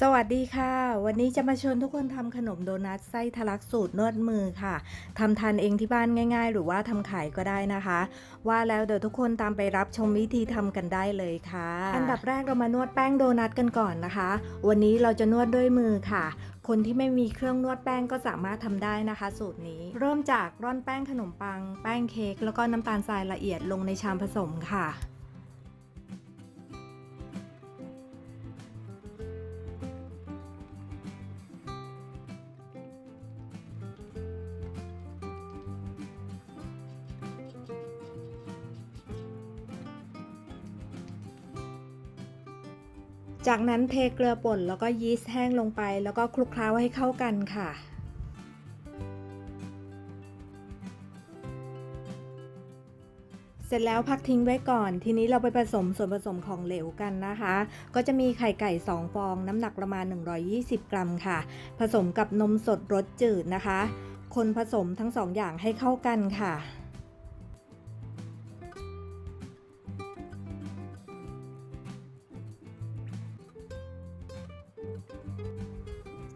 สวัสดีค่ะ วันนี้จะมาชวนทุกคนทำขนมโดนัทไส้ทะลักสูตรนวดมือค่ะทำทานเองที่บ้านง่าย ๆ หรือว่าทำขายก็ได้นะคะ ว่าแล้วเดี๋ยวทุกคนตามไปรับชมวิธีทำกันได้เลยค่ะ อันดับแรกเรามานวดแป้งโดนัทกันก่อนนะคะ วันนี้เราจะนวดด้วยมือค่ะ คนที่ไม่มีเครื่องนวดแป้งก็สามารถทำได้นะคะ สูตรนี้ เริ่มจากร่อนแป้งขนมปัง แป้งเค้กแล้วก็น้ำตาลทรายละเอียดลงในชามผสมค่ะ จากนั้นเทเกลือป่นแล้วก็ยีสต์แห้งลงไป แล้วก็คลุกเคล้าให้เข้ากันค่ะ เสร็จแล้วพักทิ้งไว้ก่อน ทีนี้เราไปผสมส่วนผสมของเหลวกันนะคะ ก็จะมีไข่ไก่ 2 ฟอง น้ำหนักประมาณ 120 กรัมค่ะ ผสมกับนมสดรสจืดนะคะ คนผสมทั้งสองอย่างให้เข้ากันค่ะ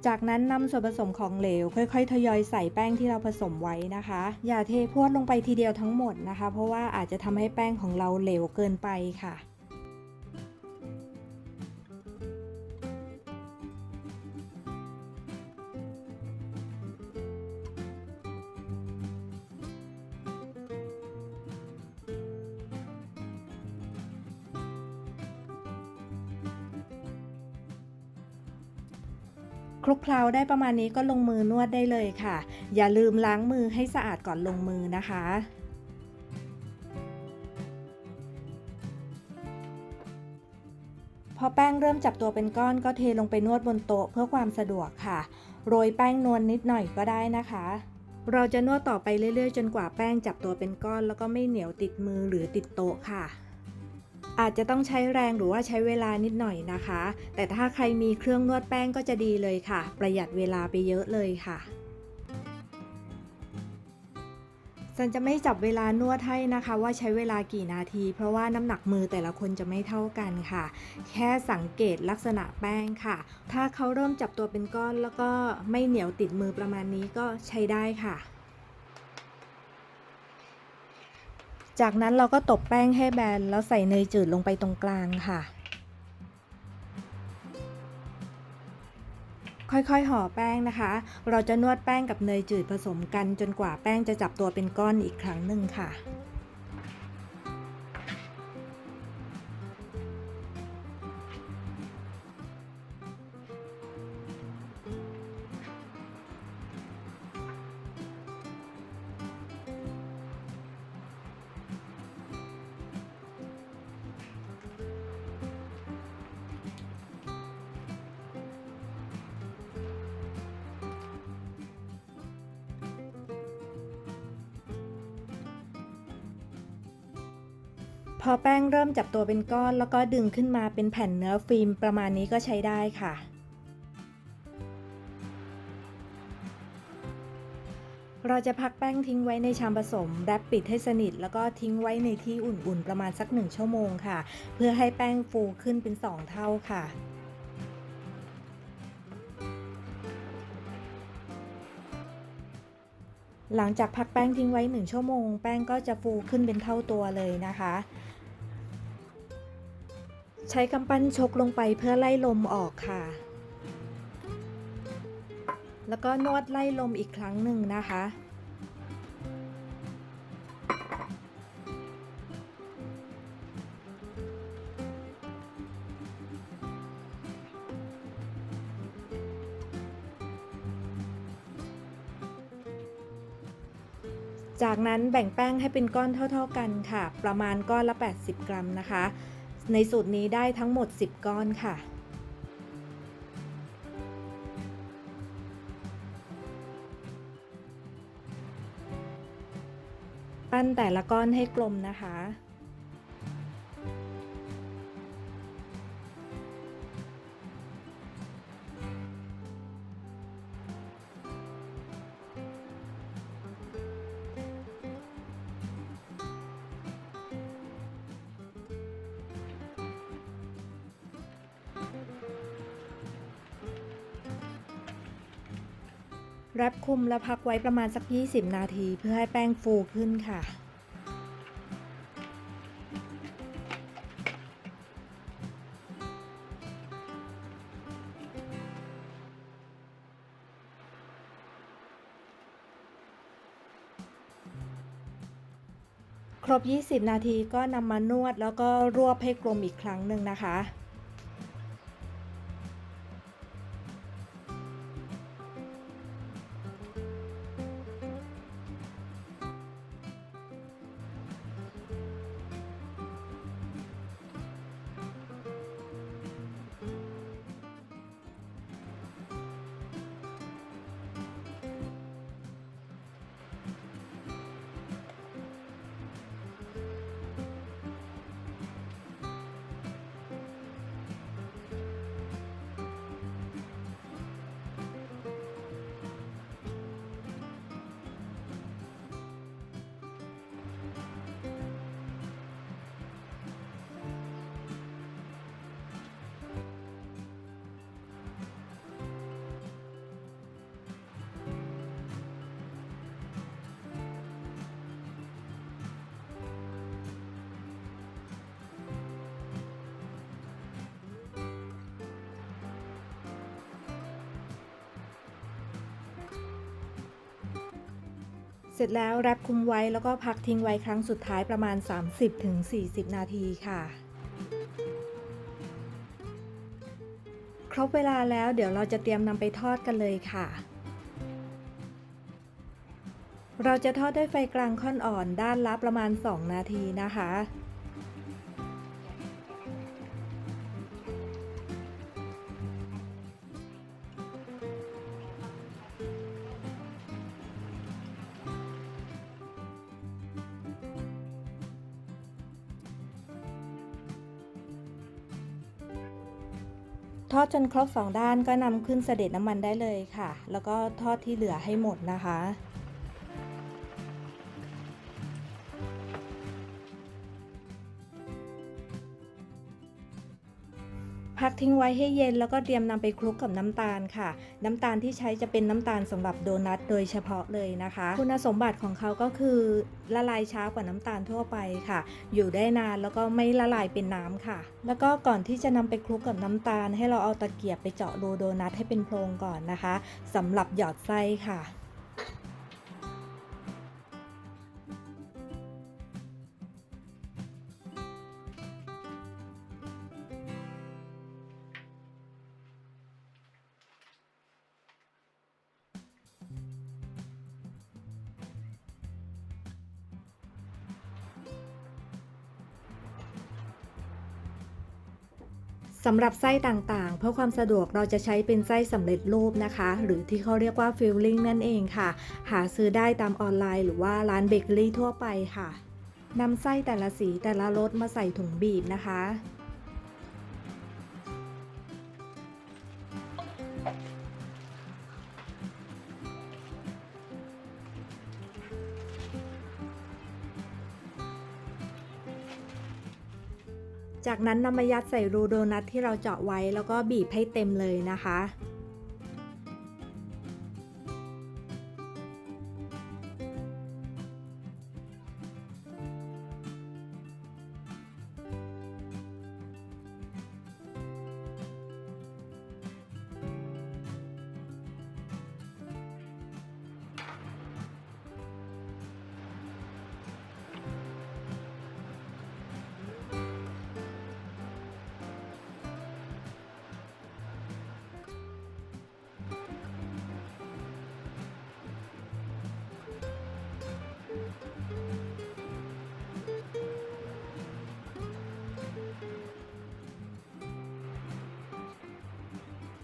จากนั้นนำส่วนผสมของเหลว ค่อยๆ ทยอยใส่แป้งที่เราผสมไว้นะคะ อย่าเทพรวดลงไปทีเดียวทั้งหมดนะคะ เพราะว่าอาจจะทำให้แป้งของเราเหลวเกินไปค่ะ คลุกเคล้าได้ประมาณนี้ก็ลงมือนวดได้เลยค่ะ อย่าลืมล้างมือให้สะอาดก่อนลงมือนะคะพอแป้งเริ่มจับตัวเป็นก้อนก็เทลงไปนวดบนโต๊ะเพื่อความสะดวกค่ะ โรยแป้งนวลนิดหน่อยก็ได้นะคะ เราจะนวดต่อไปเรื่อยๆ จนกว่าแป้งจับตัวเป็นก้อน แล้วก็ไม่เหนียวติดมือหรือติดโต๊ะค่ะ อาจจะต้องใช้แรงหรือว่าใช้เวลานิดหน่อยนะคะ แต่ถ้าใครมีเครื่องนวดแป้งก็จะดีเลยค่ะ ประหยัดเวลาไปเยอะเลยค่ะสันจะไม่จับเวลานวดให้นะคะ ว่าใช้เวลากี่นาที เพราะว่าน้ำหนักมือแต่ละคนจะไม่เท่ากันค่ะ แค่สังเกตลักษณะแป้งค่ะ ถ้าเขาเริ่มจับตัวเป็นก้อนแล้วก็ไม่เหนียวติดมือประมาณนี้ก็ใช้ได้ค่ะ จากนั้นเราก็ตบแป้งให้แบนแล้วใส่เนยจืดลงไปตรงกลางค่ะ ค่อยๆห่อแป้งนะคะ เราจะนวดแป้งกับเนยจืดผสมกันจนกว่าแป้งจะจับตัวเป็นก้อนอีกครั้งหนึ่งค่ะ อแป้งเริ่มจับตัวเป็นก้อน แล้วก็ดึงขึ้นมาเป็นแผ่นเนื้อฟิล์มประมาณนี้ก็ใช้ได้ค่ะ เราจะพักแป้งทิ้งไว้ในชามผสมแรปปิดให้สนิท แล้วก็ทิ้งไว้ในที่อุ่นๆประมาณสักหนึ่งชั่วโมงค่ะ เพื่อให้แป้งฟูขึ้นเป็น 2 เท่าค่ะหลังจากพักแป้งทิ้งไว้ 1 ชั่วโมง แป้งก็จะฟูขึ้นเป็นเท่าตัวเลยนะคะ ใช้กำปั้นชกลงไปเพื่อไล่ลมออกค่ะ แล้วก็นวดไล่ลมอีกครั้งหนึ่งนะคะ จากนั้นแบ่งแป้งให้เป็นก้อนเท่า ๆกันค่ะ ประมาณก้อนละ 80 กรัมนะคะ ในสูตรนี้ได้ทั้งหมด 10 ก้อนค่ะ ปั้นแต่ละก้อนให้กลมนะคะ แรปคลุมแล้วพักไว้ประมาณสัก 20 นาทีเพื่อให้แป้งฟูขึ้นค่ะ ครบ 20 นาทีก็นำมานวดแล้วก็รวบให้กลมอีกครั้งหนึ่งนะคะ เสร็จแล้วแรปคุมไว้แล้วก็พักทิ้งไว้ครั้งสุดท้ายประมาณ 30-40 นาทีค่ะ ครบเวลาแล้วเดี๋ยวเราจะเตรียมนำไปทอดกันเลยค่ะ เราจะทอดด้วยไฟกลางค่อนอ่อนด้านละประมาณ 2 นาทีนะคะ ทอดจนครบสองด้านก็นำขึ้นเสด็จน้ำมันได้เลยค่ะ แล้วก็ทอดที่เหลือให้หมดนะคะ พักทิ้งไว้ให้เย็นแล้วก็เตรียมนำไปคลุกกับน้ำตาลค่ะ น้ำตาลที่ใช้จะเป็นน้ำตาลสำหรับโดนัทโดยเฉพาะเลยนะคะ คุณสมบัติของเขาก็คือละลายช้ากว่าน้ำตาลทั่วไปค่ะ อยู่ได้นานแล้วก็ไม่ละลายเป็นน้ำค่ะ แล้วก็ก่อนที่จะนำไปคลุกกับน้ำตาล ให้เราเอาตะเกียบไปเจาะรูโดนัทให้เป็นโพรงก่อนนะคะสำหรับหยอดไส้ค่ะ สำหรับไส้ต่างๆ เพื่อความสะดวกเราจะใช้เป็นไส้สำเร็จรูปนะคะ หรือที่เขาเรียกว่าฟิลลิ่งนั่นเองค่ะ หาซื้อได้ตามออนไลน์หรือว่าร้านเบเกอรี่ทั่วไปค่ะนำไส้แต่ละสีแต่ละรสมาใส่ถุงบีบนะคะ จากนั้นนำมายัดใส่รูโดนัทที่เราเจาะไว้แล้วก็บีบให้เต็มเลยนะคะ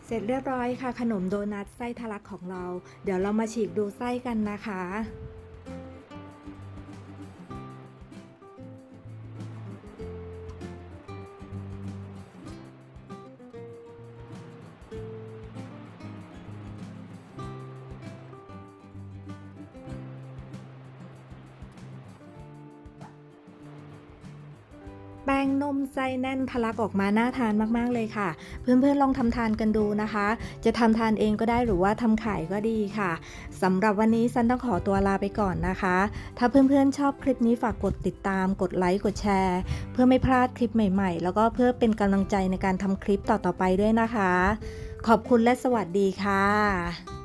เสร็จเรียบร้อยค่ะ ขนมโดนัทไส้ทะลักของเรา เดี๋ยวเรามาฉีกดูไส้กันนะคะ แป้งนมไส้แน่นทะลักออกมาน่าทานมากๆเลยค่ะ เพื่อนๆลองทำทานกันดูนะคะ จะทำทานเองก็ได้หรือว่าทำขายก็ดีค่ะสำหรับวันนี้ซันต้องขอตัวลาไปก่อนนะคะ ถ้าเพื่อนๆชอบคลิปนี้ฝากกดติดตาม กดไลค์กดแชร์ เพื่อไม่พลาดคลิปใหม่ๆ แล้วก็เพื่อเป็นกำลังใจในการทำคลิปต่อๆไปด้วยนะคะ ขอบคุณและสวัสดีค่ะ